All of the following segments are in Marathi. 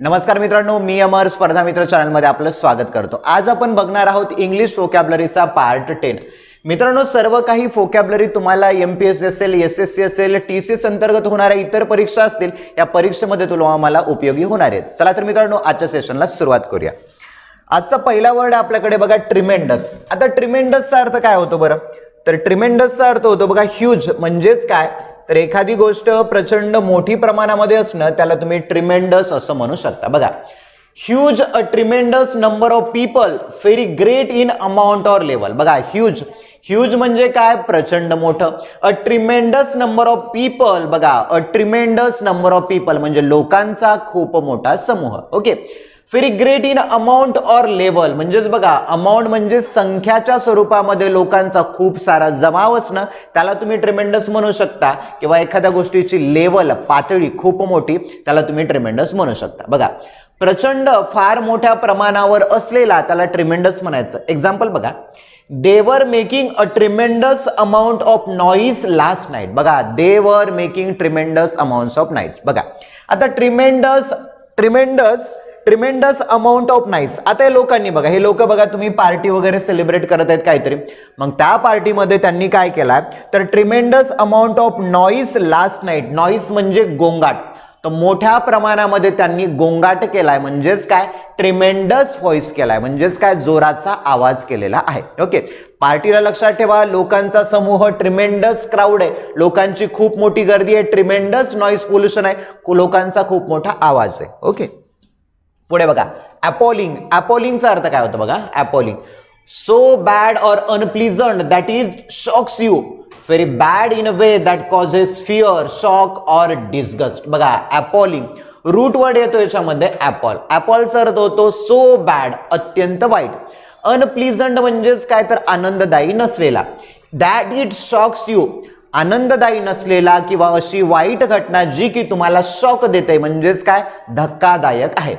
नमस्कार मित्रांनो मी अमर स्पर्धा मित्र चॅनलमध्ये आपलं स्वागत करतो. आज आपण बघणार आहोत इंग्लिश फोकॅबलरीचा पार्ट टेन मित्रांनो सर्व काही फोकॅबलरी तुम्हाला एम पी एस असेल एस एस सी असेल टी सी एस अंतर्गत होणाऱ्या इतर परीक्षा असतील या परीक्षेमध्ये तुम्हाला उपयोगी होणार आहेत. चला तर मित्रांनो आजच्या सेशनला सुरुवात करूया. आजचा पहिला वर्ड आपल्याकडे बघा ट्रिमेंडस आता ट्रिमेंडसचा अर्थ काय होतो बरं? तर ट्रिमेंडसचा अर्थ होतो बघा ह्यूज म्हणजेच काय? तर एखादी गोष्ट प्रचंड मोठी प्रमाणामध्ये असणं त्याला तुम्ही ट्रिमेंडस असं म्हणू शकता. बघा huge a tremendous number of people very great in amount or level बघा ह्यूज ह्यूज म्हणजे काय? प्रचंड मोठं. A tremendous number of people बघा a tremendous number of people म्हणजे लोकांचा खूप मोठा समूह. Okay very in amount or level. म्हणजेच बघा अमाऊंट म्हणजे संख्याच्या स्वरूपामध्ये लोकांचा खूप सारा जमाव असणं. त्याला तुम्ही ट्रिमेंडस म्हणू शकता. किंवा एखाद्या गोष्टीची लेवल पातळी खूप मोठी त्याला तुम्ही ट्रिमेंडस म्हणू शकता. बघा प्रचंड फार मोठ्या प्रमाणावर असलेला त्याला ट्रिमेंडस म्हणायचं. एक्झाम्पल बघा they were making a tremendous amount of noise last night बघा they were making tremendous amount of nights बघा आता tremendous tremendous tremendous amount of nice आता हे लोकांनी बघा हे लोक बघा तुम्ही पार्टी वगैरे सेलिब्रेट करत आहेत काहीतरी. मग त्या पार्टीमध्ये त्यांनी काय केलाय? तर tremendous amount of noise last night noise म्हणजे गोंगाट. तर मोठ्या प्रमाणामध्ये त्यांनी गोंगाट केलाय. म्हणजेच काय? ट्रिमेंडस व्हॉइस केलाय. म्हणजेच काय? जोराचा आवाज केलेला आहे. ओके पार्टीला लक्षात ठेवा लोकांचा समूह ट्रिमेंडस क्राऊड आहे. लोकांची खूप मोठी गर्दी आहे. ट्रिमेंडस नॉईस पोल्युशन आहे. लोकांचा खूप मोठा आवाज आहे. ओके पुढे बघा. अपोलिंग अपोलिंगचा अर्थ काय होतो बघा? Appalling so bad or unpleasant that is shocks you very bad in a way that causes fear shock or disgust बघा अपोलिंग रूट वर्ड येतो याच्यामध्ये ॲपॉल ॲपॉलचा अर्थ होतो सो बॅड अत्यंत वाईट. अनप्लिझंट म्हणजेच काय तर आनंददायी नसलेला. दॅट इट शॉक्स यू आनंददायी नसलेला किंवा अशी वाईट घटना जी की तुम्हाला शॉक देते म्हणजेच काय? धक्कादायक आहे.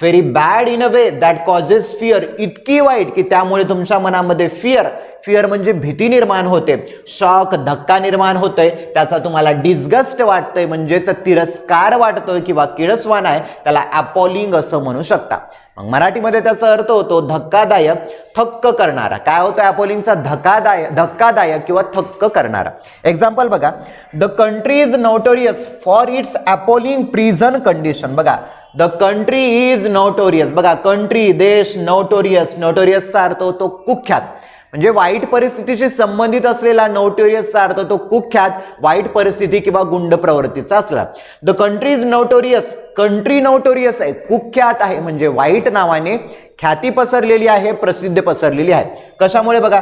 Very bad in a way that causes fear इतकी वाईट की त्यामुळे तुमच्या मनामध्ये फिअर फिअर म्हणजे भीती निर्माण होते. शॉक धक्का निर्माण होतोय त्याचा तुम्हाला डिस्गस्ट वाटतंय म्हणजेच तिरस्कार वाटतोय किंवा किळसवान आहे. त्याला अपॉलिंग असं म्हणू शकता. मग मराठीमध्ये त्याचा अर्थ होतो धक्कादायक थक्क करणारा. काय होतं अपोलिंगचा धक्कादायक धक्कादायक किंवा थक्क करणारा. एक्झाम्पल बघा. The country is notorious for its appalling prison condition बघा. द कंट्री इज नोटोरियस बघा कंट्री देश नोटोरियस नोटोरियसचा अर्थ होतो कुख्यात. म्हणजे वाईट परिस्थितीशी संबंधित असलेला नोटोरियसचा अर्थ तो कुख्यात वाईट परिस्थिती किंवा गुंड प्रवृत्तीचा असला. The country is notorious country notorious आहे. कुख्यात आहे. म्हणजे वाईट नावाने ख्याती पसरलेली आहे प्रसिद्ध पसरलेली आहे. कशामुळे बघा?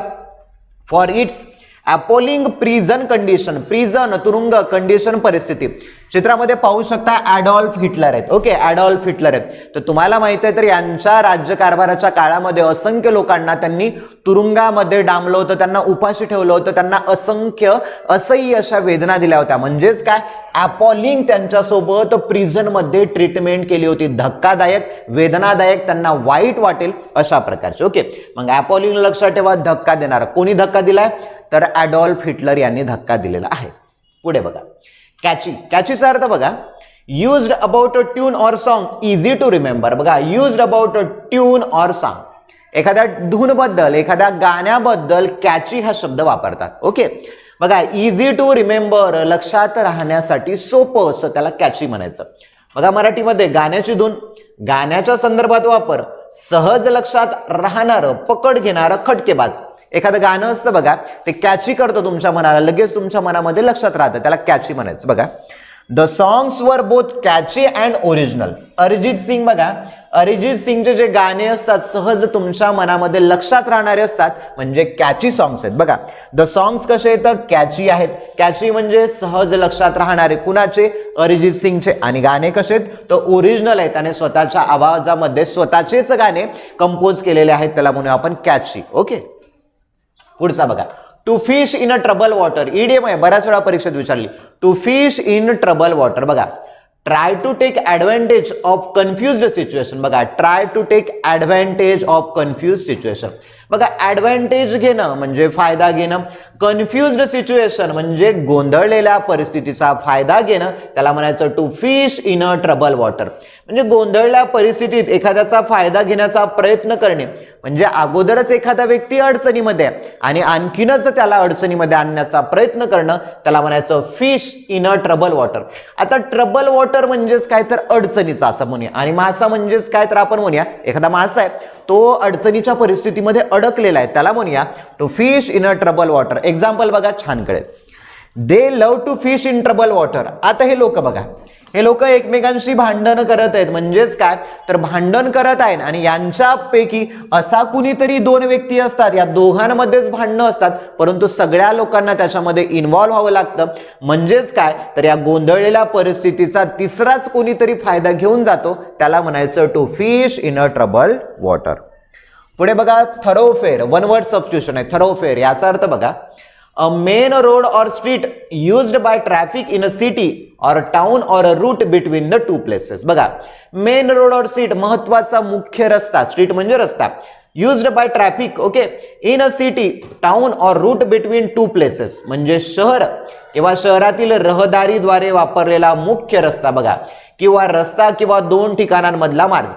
For its appalling prison condition prison तुरुंग कंडिशन परिस्थिती. चित्रामध्ये पाहू शकता ॲडॉल्फ हिटलर आहेत. ओके ॲडॉल्फ हिटलर आहेत. तर तुम्हाला माहिती आहे तर यांच्या राज्यकारभाराच्या काळामध्ये असंख्य लोकांना त्यांनी तुरुंगामध्ये डांबलं होतं त्यांना उपाशी ठेवलं होतं त्यांना असंख्य असह्य अशा वेदना दिल्या होत्या. म्हणजेच काय? ॲपॉलिंग त्यांच्यासोबत प्रिझनमध्ये ट्रीटमेंट केली होती. धक्कादायक वेदनादायक त्यांना वाईट वाटेल अशा प्रकारचे. ओके मग ॲपॉलिंग लक्षात ठेवा धक्का देणार. कोणी धक्का दिलाय? तर ॲडॉल्फ हिटलर यांनी धक्का दिलेला आहे. पुढे बघा. कॅची कॅचीचा अर्थ बघा. Used about a tune or song easy to remember बघा used about a tune or song एखाद्या धूनबद्दल एखाद्या गाण्याबद्दल कॅची हा शब्द वापरतात. ओके बघा इझी टू रिमेंबर लक्षात राहण्यासाठी सोपं असं त्याला कॅची म्हणायचं. बघा मराठीमध्ये गाण्याची धून. गाण्याच्या संदर्भात वापर. सहज लक्षात राहणारं पकड घेणारं खटकेबाज. एखादं गाणं असतं बघा ते कॅची करतं तुमच्या मनाला लगेच तुमच्या मनामध्ये लक्षात राहतं त्याला कॅची म्हणायचं. बघा the songs were both catchy and original Arijit Singh बघा अरिजित सिंगचे जे गाणे असतात सहज तुमच्या मनामध्ये लक्षात राहणारे असतात म्हणजे कॅची सॉंग्स आहेत. बघा द सॉंग्स कसे येतात? कॅची आहेत. कॅची म्हणजे सहज लक्षात राहणारे कुणाचे? अरिजित सिंगचे. आणि गाणे कसे आहेत? तर ओरिजिनल आहेत. त्याने स्वतःच्या आवाजामध्ये स्वतःचेच गाणे कंपोज केलेले आहेत. त्याला म्हणूया आपण कॅची ओके पुढचा बघा. To fish in a trouble water idiom आहे बऱ्याच वेळा परीक्षेत विचारली. To fish in trouble water बघा. Try to take advantage of confuse situation बघा. Try to take advantage of confuse situation बघा ऍडव्हान्टेज घेणं म्हणजे फायदा घेणं. कन्फ्युज्ड सिच्युएशन म्हणजे गोंधळलेल्या परिस्थितीचा फायदा घेणं. त्याला म्हणायचं to fish in a trouble water म्हणजे गोंधळल्या परिस्थितीत एखाद्याचा फायदा घेण्याचा प्रयत्न करणे. म्हणजे अगोदरच एखादा व्यक्ती अडचणीमध्ये आहे आणि आणखीनच त्याला अडचणीमध्ये आणण्याचा प्रयत्न करणं. त्याला म्हणायचं fish in a trouble water आता ट्रबल वॉटर म्हणजेच काय तर अडचणीचा असं म्हणूया. आणि मासा म्हणजेच काय तर आपण म्हणूया. एखादा मासा आहे तो अडचणीच्या परिस्थितीमध्ये अडकलेला आहे. त्याला म्हणूया to fish in a trouble water example बघा छान कळेल. They love to fish in trouble water आता हे लोक बघा. हे लोक एकमेकांशी भांडण करत आहेत. म्हणजेच काय? तर भांडण करत आहेत आणि यांच्यापैकी असा कुणीतरी दोन व्यक्ती असतात. या दोघांमध्येच भांडणं असतात. परंतु सगळ्या लोकांना त्याच्यामध्ये इन्व्हॉल्व्ह व्हावं लागतं. म्हणजेच काय? तर या गोंधळलेल्या परिस्थितीचा तिसराच कोणीतरी फायदा घेऊन जातो. त्याला म्हणायचं to fish in a trouble water पुढे बघा थरोफेअर वन वर्ड सबस्टिट्यूशन आहे. थरोफेअर याचा अर्थ बघा a main road or street used by traffic in a city or town or a route between the two places बघा मेन रोड ऑर स्ट्रीट महत्त्वाचा मुख्य रस्ता स्ट्रीट म्हणजे रस्ता used by traffic okay in a city town or route between two places म्हणजे शहर किंवा शहरातील रहदारीद्वारे वापरलेला मुख्य रस्ता बघा किंवा रस्ता किंवा दोन ठिकाणांमधला मार्ग.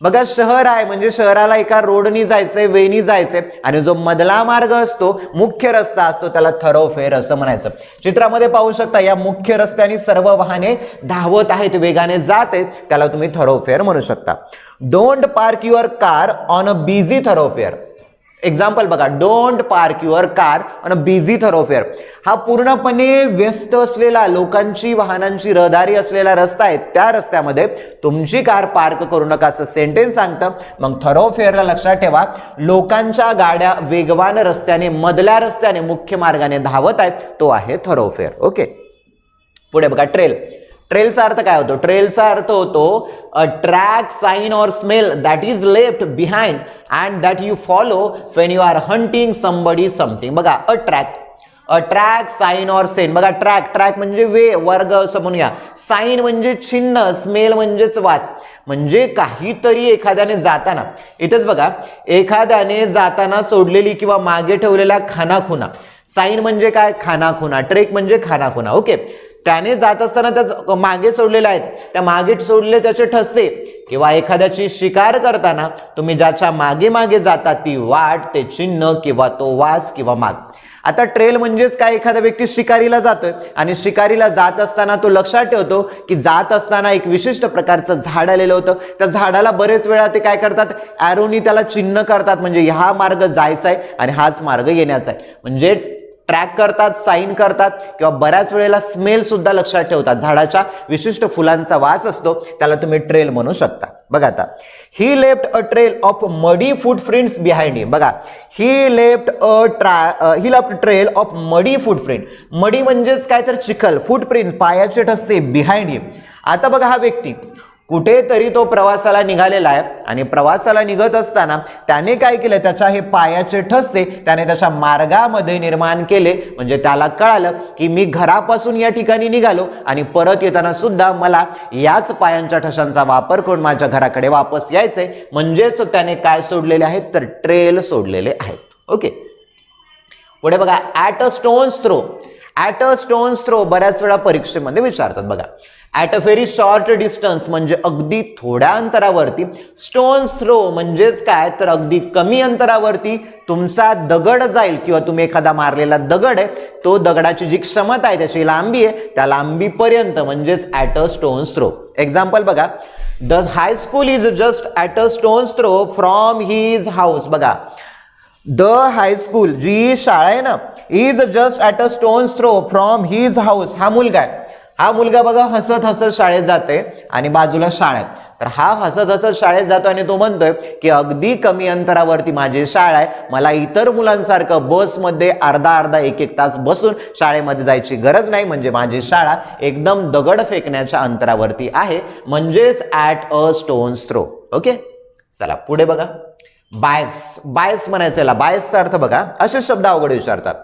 बघा शहर आहे म्हणजे शहराला एका रोडनी जायचंय वेनी जायचंय आणि जो मधला मार्ग असतो मुख्य रस्ता असतो त्याला थरोफेर असं म्हणायचं. चित्रामध्ये पाहू शकता या मुख्य रस्त्याने सर्व वाहने धावत आहेत वेगाने जात आहेत त्याला तुम्ही थरोफेअर म्हणू शकता. Don't park your car on a busy thoroughfare example बघा don't park your car on a busy thoroughfare हा पूर्णपणे व्यस्त असलेला लोकांची वाहनांची रहदारी असलेला रस्ता आहे. त्या रस्त्यामध्ये तुमची कार पार्क करू नका असं सेंटेन्स सांगतं. मग थरोफेअरला लक्षात ठेवा लोकांच्या गाड्या वेगवान रस्त्याने मधल्या रस्त्याने मुख्य मार्गाने धावत आहेत तो आहे थरोफेअर ओके पुढे बघा ट्रेल ट्रेलचा अर्थ काय होतो? ट्रेलचा अर्थ होतो a track sign or smell that is left behind and that you follow when you are hunting somebody something बघा a track. A track sign or scent. बघा ट्रॅक ट्रॅक म्हणजे वे वर्ग असं घ्या साईन म्हणजे चिन्ह स्मेल म्हणजेच वास. म्हणजे काहीतरी एखाद्याने जाताना. इथेच बघा एखाद्याने जाताना सोडलेली किंवा मागे ठेवलेल्या खानाखुना. साईन म्हणजे काय? खानाखुना. ट्रेक म्हणजे खानाखुना. ओके? त्याने जात असताना त्या मागे सोडलेल्या आहेत. त्या मागे सोडलेले त्याचे ठसे. किंवा एखाद्याची शिकार करताना तुम्ही ज्याच्या मागे मागे जाता ती वाट ते चिन्ह किंवा तो वास किंवा माग. आता ट्रेल म्हणजेच काय? एखादा व्यक्ती शिकारीला जातोय आणि शिकारीला जात असताना तो लक्षात ठेवतो की जात असताना एक विशिष्ट प्रकारचं झाड आलेलं होतं. त्या झाडाला बरेच वेळा ते काय करतात? ॲरोनी त्याला चिन्ह करतात. म्हणजे हा मार्ग जायचा आहे आणि हाच मार्ग येण्याचा आहे म्हणजे ट्रॅक करतात साईन करतात किंवा बऱ्याच वेळेला स्मेल सुद्धा लक्षात ठेवतात. झाडाच्या विशिष्ट फुलांचा वास असतो त्याला तुम्ही ट्रेल म्हणू शकता. बघा आता. He left a trail of muddy foot prints behind him बघा he left a ट्रा he left trail of muddy foot print muddy म्हणजेच काय तर चिखल फूट प्रिंट पायाचे ठसे बिहाइंड हिम आता बघा हा व्यक्ती. कुठेतरी तो प्रवासाला निघालेला आहे आणि प्रवासाला निघत असताना त्याने काय केलं? त्याच्या हे पायाचे ठसे त्याने त्याच्या मार्गामध्ये निर्माण केले. म्हणजे त्याला कळालं की मी घरापासून या ठिकाणी निघालो आणि परत येताना सुद्धा मला याच पायांच्या ठशांचा वापर करून माझ्या घराकडे वापस यायचंय. म्हणजेच त्याने काय सोडलेले आहेत? तर ट्रेल सोडलेले आहेत. ओके पुढे बघा at a stone's throw at a stone's throw बऱ्याच वेळा परीक्षेमध्ये विचारतात. बघा at a very short distance म्हणजे अगदी थोड्या अंतरावरती स्टोन्स थ्रो म्हणजेच काय? तर अगदी कमी अंतरावरती तुमचा दगड जाईल किंवा तुम्ही एखादा मारलेला दगड आहे तो दगडाची जी क्षमता आहे त्याची लांबी आहे त्या लांबीपर्यंत म्हणजेच at a stone's throw example बघा the high school is just at a stone's throw from his house बघा द हायस्कूल जी शाळा आहे ना is just at a stone throw from his house हा मुलगा आहे. हा मुलगा बघा हसत हसत शाळेत जाते आणि बाजूला शाळा आहे. तर हा हसत हसत शाळेत जातो आणि तो म्हणतोय की अगदी कमी अंतरावरती माझी शाळा आहे. मला इतर मुलांसारखं बसमध्ये अर्धा अर्धा एक एक तास बसून शाळेमध्ये जायची गरज नाही. म्हणजे माझी शाळा एकदम दगड फेकण्याच्या अंतरावरती आहे. म्हणजेच at a stone's throw okay चला पुढे बघा. बायस बायस म्हणायचं याला. बायसचा अर्थ बघा असे शब्द अवघड विचारतात.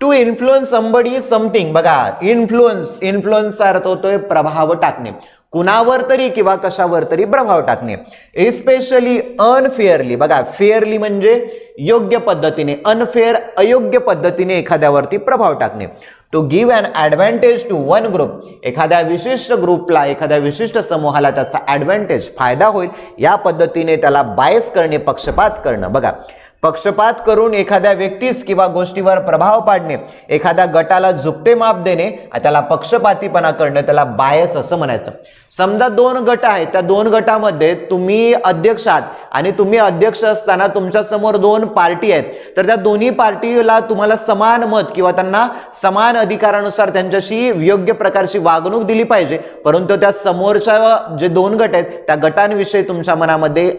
टू इन्फ्लुअन्स समबडी समथिंग बघा इन्फ्लुअन्स इन्फ्लुअन्सचा अर्थ होतोय प्रभाव टाकणे. कुणावर तरी किंवा कशावर तरी प्रभाव टाकणे. एस्पेशली अनफेअरली बघा फेअरली म्हणजे योग्य पद्धतीने अनफेअर अयोग्य पद्धतीने एखाद्यावरती प्रभाव टाकणे. To give an advantage to one group एखाद्या विशिष्ट ग्रुपला एखाद्या विशिष्ट समूहाला त्याचा ॲडव्हान्टेज फायदा होईल. या पद्धतीने त्याला बायस करणे पक्षपात करणं. बघा पक्षपात करून एखाद्या व्यक्तीस किंवा गोष्टीवर प्रभाव पाडणे एखाद्या गटाला झुकते माप देणे त्याला पक्षपातीपणा करणं त्याला बायस असं म्हणायचं. समजा दोन गट आहेत त्या दोन गटामध्ये तुम्ही अध्यक्ष आहात आणि तुम्ही अध्यक्ष असताना तुमच्यासमोर दोन पार्टी आहेत तर त्या दोन्ही पार्टीला तुम्हाला समान मत किंवा त्यांना समान अधिकारानुसार त्यांच्याशी योग्य प्रकारची वागणूक दिली पाहिजे. परंतु त्या समोरच्या जे दोन गट आहेत त्या गटांविषयी तुमच्या मनामध्ये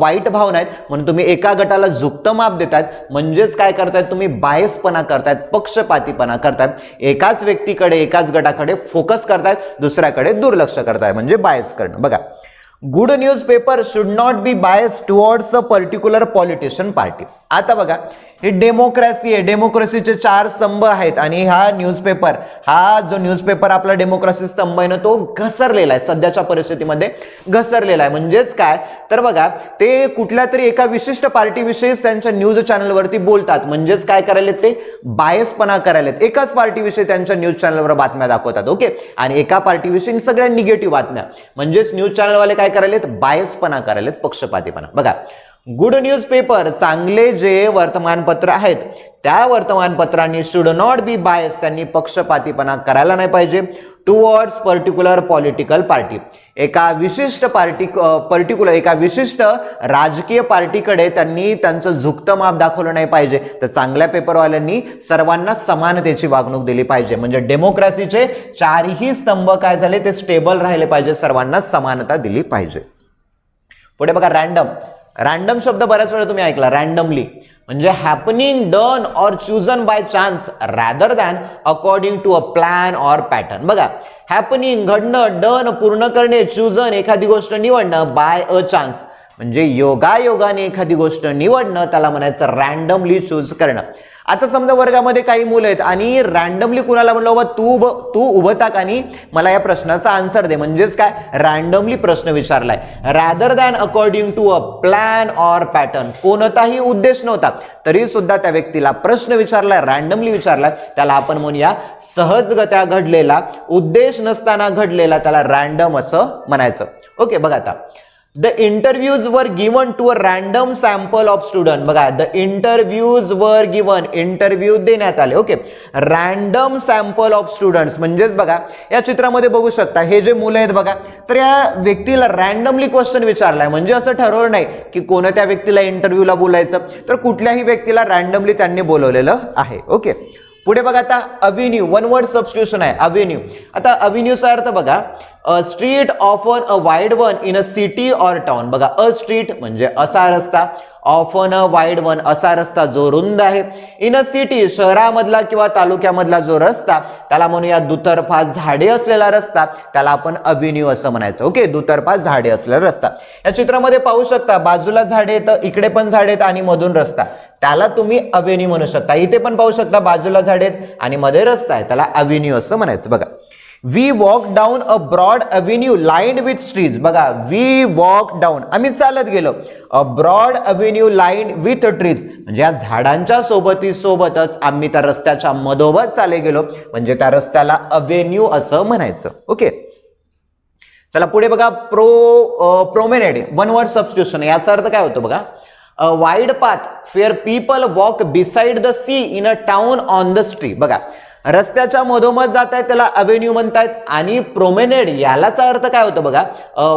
वाईट भावना आहेत. म्हणून तुम्ही एका गटाला झुकतं माप देतात. म्हणजेच काय करतायत तुम्ही? बायसपणा करतायत पक्षपातीपणा करतायत. एकाच व्यक्तीकडे एकाच गटाकडे फोकस करतायत दुसऱ्याकडे दुर्लक्ष करताय म्हणजे बायस करणं. बघा good newspaper should not be bias towards a particular politician party आता बघा ही डेमोक्रेसी आहे. डेमोक्रेसीचे चार स्तंभ आहेत. आणि हा न्यूजपेपर हा जो न्यूजपेपर आपला डेमोक्रेसी स्तंभ आहे ना तो घसरलेला आहे. सध्याच्या परिस्थितीमध्ये घसरलेला आहे. म्हणजेच काय? तर बघा ते कुठल्या तरी एका विशिष्ट पार्टीविषयीच त्यांच्या न्यूज चॅनलवरती बोलतात. म्हणजेच काय करायलेत ते बायसपणा करायलेत एकाच पार्टीविषयी त्यांच्या न्यूज चॅनलवर बातम्या दाखवतात. ओके? आणि एका पार्टीविषयी सगळ्या निगेटिव्ह बातम्या. म्हणजेच न्यूज चॅनलवाले काय करायलेत? बायसपणा करायलेत. पक्षपातीपणा. बघा गुड न्यूज पेपर चांगले जे वर्तमानपत्र आहेत त्या वर्तमानपत्रांनी शुड नॉट बी बायस त्यांनी पक्षपातीपणा करायला नाही पाहिजे. टुवर्ड्स पर्टिक्युलर पॉलिटिकल पार्टी एका विशिष्ट पार्टी पर्टिक्युलर एका विशिष्ट राजकीय पार्टीकडे त्यांनी त्यांचं झुकतं माप दाखवलं नाही पाहिजे. तर चांगल्या पेपरवाल्यांनी सर्वांना समानतेची वागणूक दिली पाहिजे. म्हणजे डेमोक्रेसीचे चारही स्तंभ काय झाले? ते स्टेबल राहिले पाहिजे. सर्वांना समानता दिली पाहिजे. पुढे बघा रॅन्डम रॅन्डम शब्द बऱ्याच वेळा तुम्ही ऐकला रॅन्डमली म्हणजे happening done or chosen by chance rather than according to a plan or pattern बघा हॅपनिंग घडणं डन पूर्ण करणे चुजन एखादी गोष्ट निवडणं बाय अ चान्स म्हणजे योगायोगाने एखादी गोष्ट निवडणं त्याला म्हणायचं रॅन्डमली चूज करणं. आता समजा वर्गामध्ये काही मुलं आहेत आणि रॅन्डमली कुणाला म्हणलं बाबा तू उभ तू उभं टाक आणि मला या प्रश्नाचा आन्सर दे. म्हणजेच काय? रॅन्डमली प्रश्न विचारलाय. Rather than according to a plan or pattern कोणताही उद्देश नव्हता. तरी सुद्धा त्या व्यक्तीला प्रश्न विचारलाय रॅन्डमली विचारलाय. त्याला आपण म्हणूया सहजगत्या घडलेला उद्देश नसताना घडलेला त्याला रॅन्डम असं म्हणायचं. ओके बघा आता. The interviews were given to a random sample of student बघा the interviews were given interview देण्यात आले. Okay random sample of students म्हणजेच बघा या चित्रामध्ये बघू शकता हे जे मुलं आहेत बघा तर या व्यक्तीला रॅन्डमली क्वेश्चन विचारलाय. म्हणजे असं ठरवलं नाही की कोणत्या व्यक्तीला इंटरव्ह्यूला बोलायचं. तर कुठल्याही व्यक्तीला रॅन्डमली त्यांनी बोलवलेलं आहे. ओके पुढे बघा आता अव्हेन्यू वन वर्ड सबस्टिट्यूशन आहे अव्हेन्यू आता अव्हेन्यूचा अर्थ बघा a street often a wide one in a city or town बघा अ स्ट्रीट म्हणजे असा रस्ता ऑफन अ वाईड वन असा रस्ता जो रुंद आहे. इन अ सिटी शहरामधला किंवा तालुक्यामधला जो रस्ता त्याला म्हणूया दुतर्फा झाडे असलेला रस्ता. त्याला आपण अव्हेन्यू असं म्हणायचं. ओके दुतर्फा झाडे असलेला रस्ता. या चित्रामध्ये पाहू शकता बाजूला झाडे आहेत इकडे पण झाडे आहेत आणि मधून रस्ता. त्याला तुम्ही अव्हेन्यू म्हणू शकता. इथे पण पाहू शकता बाजूला झाडे आहेत आणि मध्ये रस्ता आहे. त्याला अव्हेन्यू असं म्हणायचं. बघा. We walk down a broad avenue line with trees बघा वी वॉक डाऊन आम्ही चालत गेलो. A broad avenue line with trees म्हणजे या झाडांच्या सोबती सोबतच आम्ही त्या रस्त्याच्या मधोमध चाले गेलो. म्हणजे त्या रस्त्याला अव्हेन्यू असं म्हणायचं. ओके चला पुढे बघा pro promenade one word substitution याचा अर्थ काय होतो बघा? A wide path where people walk beside the sea in a town on the street बघा रस्त्याच्या मधोमध जात आहेत त्याला अव्हेन्यू म्हणतायत आणि प्रोमेनेड यालाचा अर्थ काय होतो बघा?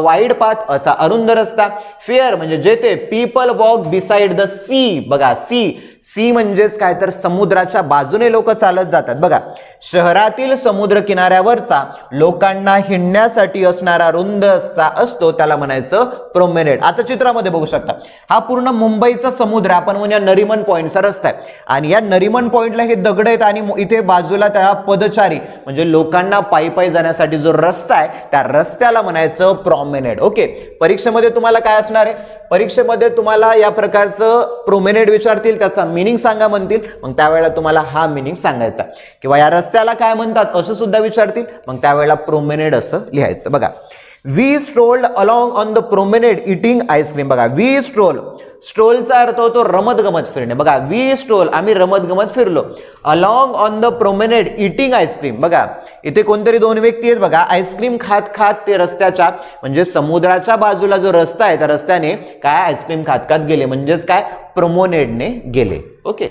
वाईड पाथ असा अरुंद रस्ता. फेअर म्हणजे जेथे people walk beside the sea बघा सी सी म्हणजेच काय तर समुद्राच्या बाजूने लोक चालत जातात. बघा शहरातील समुद्र किनाऱ्यावरचा लोकांना हिंडण्यासाठी असणारा रुंद असतो त्याला म्हणायचं प्रोमेनेड आता चित्रामध्ये बघू शकता. हा पूर्ण मुंबईचा समुद्र आपण म्हणूया नरिमन पॉईंटचा रस्ता आहे. आणि या नरिमन पॉईंटला हे दगड आहेत आणि इथे बाजूला त्या पदचारी म्हणजे लोकांना पायी पायी जाण्यासाठी जो रस्ता आहे त्या रस्त्याला म्हणायचं प्रॉमेनेड ओके? परीक्षेमध्ये तुम्हाला काय असणार आहे? परीक्षेमध्ये तुम्हाला या प्रकारचं प्रोमेनेड विचारतील त्याचा मिनिंग सांगा म्हणतील मग त्यावेळेला तुम्हाला हा मिनिंग सांगायचा. किंवा या रस्त्याला काय म्हणतात असं सुद्धा विचारतील मग त्यावेळेला प्रोमेनेड असं लिहायचं. बघा we strolled along on the promenade eating ice cream बघा वी स्ट्रोल स्ट्रोलचा अर्थ होतो रमतगमत फिरणे. बघा वी स्ट्रोल आम्ही रमत गमत फिरलो along on the promenade eating ice cream बघा इथे कोणतरी दोन व्यक्ती आहेत बघा आईस्क्रीम खात खात ते रस्त्याच्या म्हणजे समुद्राच्या बाजूला जो रस्ता आहे त्या रस्त्याने काय आईस्क्रीम खात खात गेले. म्हणजेच काय? प्रोमोनेडने गेले. ओके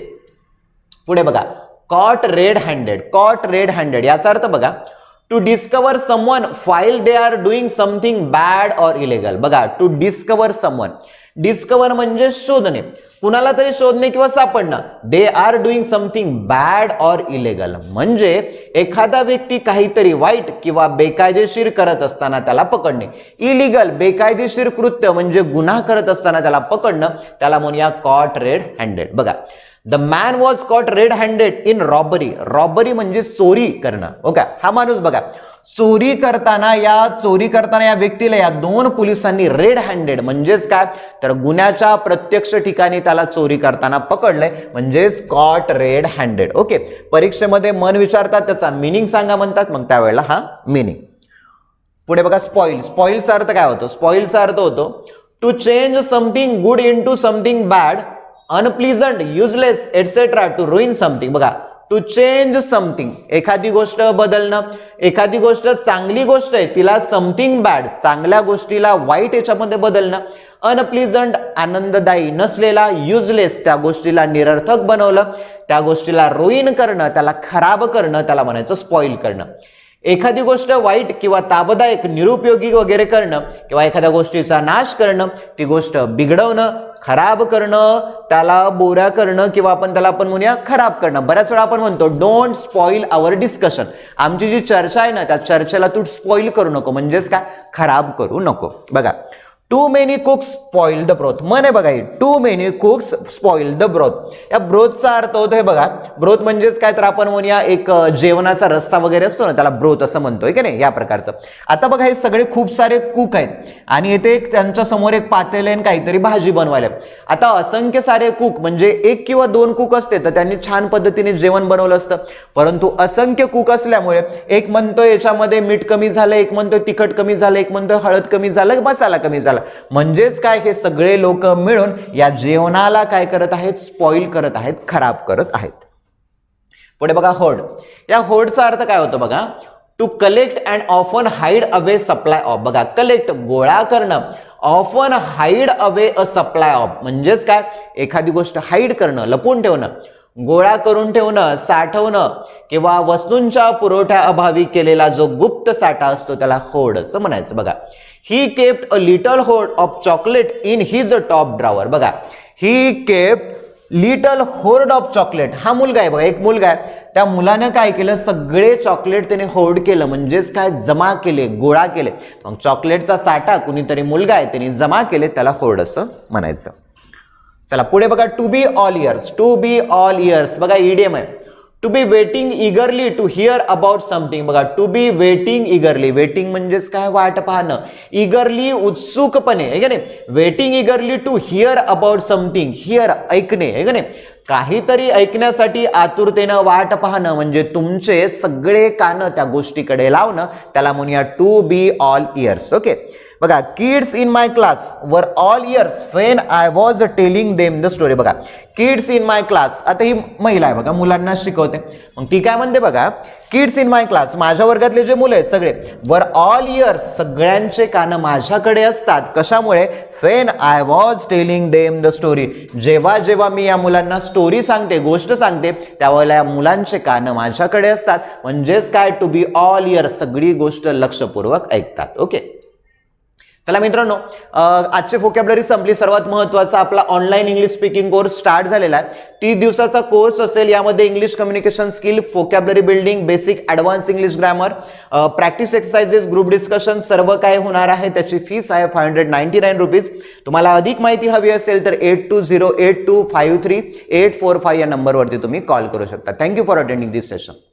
पुढे बघा caught red handed caught red handed याचा अर्थ बघा to discover someone while they are doing something bad or illegal बघा टू डिस्कवर समवन डिस्कवर म्हणजे शोधणे. कुणाला तरी शोधणे किंवा सापडणं. They are doing something bad or illegal म्हणजे एखादा व्यक्ती काहीतरी वाईट किंवा बेकायदेशीर करत असताना त्याला पकडणे. इलिगल बेकायदेशीर कृत्य म्हणजे गुन्हा करत असताना त्याला पकडणं. त्याला म्हणूया कॉट रेड हँडेड बघा. The man was caught red handed in robbery robbery म्हणजे चोरी करणं. ओके हा माणूस बघा. चोरी करताना या चोरी करताना या व्यक्तीला या दोन पोलिसांनी रेड हँडेड म्हणजेच काय? तर गुन्ह्याच्या प्रत्यक्ष ठिकाणी त्याला चोरी करताना पकडलंय म्हणजेच कॉट रेड हँडेड ओके परीक्षेमध्ये मन विचारतात त्याचा मिनिंग सांगा म्हणतात मग त्यावेळेला हा मिनिंग पुढे बघा स्पॉइल स्पॉइलचा अर्थ काय होतो? स्पॉइलचा अर्थ होतो to change something good into something bad unpleasant useless etcetera to ruin something बघा टू चेंज समथिंग एखादी गोष्ट बदलणं एखादी गोष्ट चांगली गोष्ट आहे तिला समथिंग बॅड चांगल्या गोष्टीला वाईट याच्यामध्ये बदलणं अनप्लिझंट आनंददायी नसलेला युजलेस त्या गोष्टीला निरर्थक बनवलं त्या गोष्टीला रोईन करणं त्याला खराब करणं त्याला म्हणायचं स्पॉईल करणं. एखादी गोष्ट वाईट किंवा ताबदायक निरुपयोगी वगैरे करणं किंवा एखाद्या गोष्टीचा नाश करणं ती गोष्ट बिघडवणं खराब करणं त्याला बोऱ्या करणं किंवा आपण त्याला आपण म्हणूया खराब करणं. बऱ्याच वेळा आपण म्हणतो डोंट स्पॉईल आवर डिस्कशन आमची जी चर्चा आहे ना त्या चर्चेला तू स्पॉईल करू नको. म्हणजेच काय? खराब करू नको. बघा too many cooks spoil the broth मन आहे बघा too many cooks spoil the broth या ब्रोथचा अर्थ होतो हे बघा. ब्रोथ म्हणजेच काय? तर आपण म्हणूया एक जेवणाचा रस्सा वगैरे असतो ना त्याला ब्रोथ असं म्हणतोय की नाही? या प्रकारचं. आता बघा हे सगळे खूप सारे कुक आहेत. आणि इथे एक त्यांच्यासमोर एक पातेले आणि काहीतरी भाजी बनवायला आता असंख्य सारे कुक म्हणजे एक किंवा दोन कुक असते तर त्यांनी छान पद्धतीने जेवण बनवलं असतं. परंतु असंख्य कुक असल्यामुळे एक म्हणतोय याच्यामध्ये मीठ कमी झालं एक म्हणतोय तिखट कमी झालं एक म्हणतोय हळद कमी झालं मसाला कमी झाला. म्हणजेच काय हे सगळे लोक मिळून या जेवणाला काय करत आहेत? स्पॉईल करत आहेत खराब करत आहेत. पुढे बघा होड या होडचा अर्थ काय होतो बघा? To collect and often hide away supply of बघा कलेक्ट गोळा करणं. Often hide away a supply of म्हणजेच काय? एखादी गोष्ट हाईड करणं लपून ठेवणं. गोळा करून ठेवणं साठवणं किंवा वस्तूंच्या पुरवठ्या अभावी केलेला जो गुप्त साठा असतो त्याला होड असं म्हणायचं. बघा he kept a little hoard of chocolate in his top drawer बघा he kept little hoard of chocolate हा मुलगा आहे बघा एक मुलगा आहे. त्या मुलानं काय केलं? सगळे चॉकलेट त्याने होर्ड केलं म्हणजेच काय? जमा केले गोळा केले. मग चॉकलेटचा साठा कुणीतरी मुलगा आहे त्याने जमा केले त्याला होर्ड असं म्हणायचं. चला पुढे बघा to be all ears to be all ears बघा ईडीएम आहे. To be waiting eagerly to hear about something बघा to be waiting eagerly waiting म्हणजेच काय? वाट पाहणं. इगरली उत्सुकपणे. आहे का नाही? Waiting eagerly to hear about something hear ऐकणे. आहे का नाही? काहीतरी ऐकण्यासाठी आतुरतेनं वाट पाहणं म्हणजे तुमचे सगळे कानं त्या गोष्टीकडे लावणं. त्याला म्हणूया to be all ears okay बघा kids in my class were all ears when I was telling them the story बघा किड्स इन माय क्लास आता ही महिला आहे बघा मुलांना शिकवते. मग ती काय म्हणते बघा किड्स इन माय क्लास माझ्या वर्गातले जे मुलं आहेत सगळे वर ऑल इयर्स सगळ्यांचे कानं माझ्याकडे असतात. कशामुळे? When I was telling them the story जेव्हा जेव्हा मी या मुलांना स्टोरी सांगते गोष्ट सांगते त्यावेळेला या मुलांचे कानं माझ्याकडे असतात. म्हणजेच काय? टू बी ऑल इयर्स सगळी गोष्ट लक्षपूर्वक ऐकतात. ओके चला मित्रांनो आजची फोकॅबलरी संपली. सर्वात महत्त्वाचा आपला online English speaking course start झालेला आहे. तीस दिवसाचा कोर्स असेल यामध्ये English communication skill vocabulary building basic advance English grammar practice exercises group discussion सर्व काय होणार आहे त्याची फीस आहे five hundred ninety nine rupees तुम्हाला अधिक माहिती हवी असेल तर eight two zero eight two five three eight four five या नंबरवरती तुम्ही कॉल करू शकता. Thank you for attending this session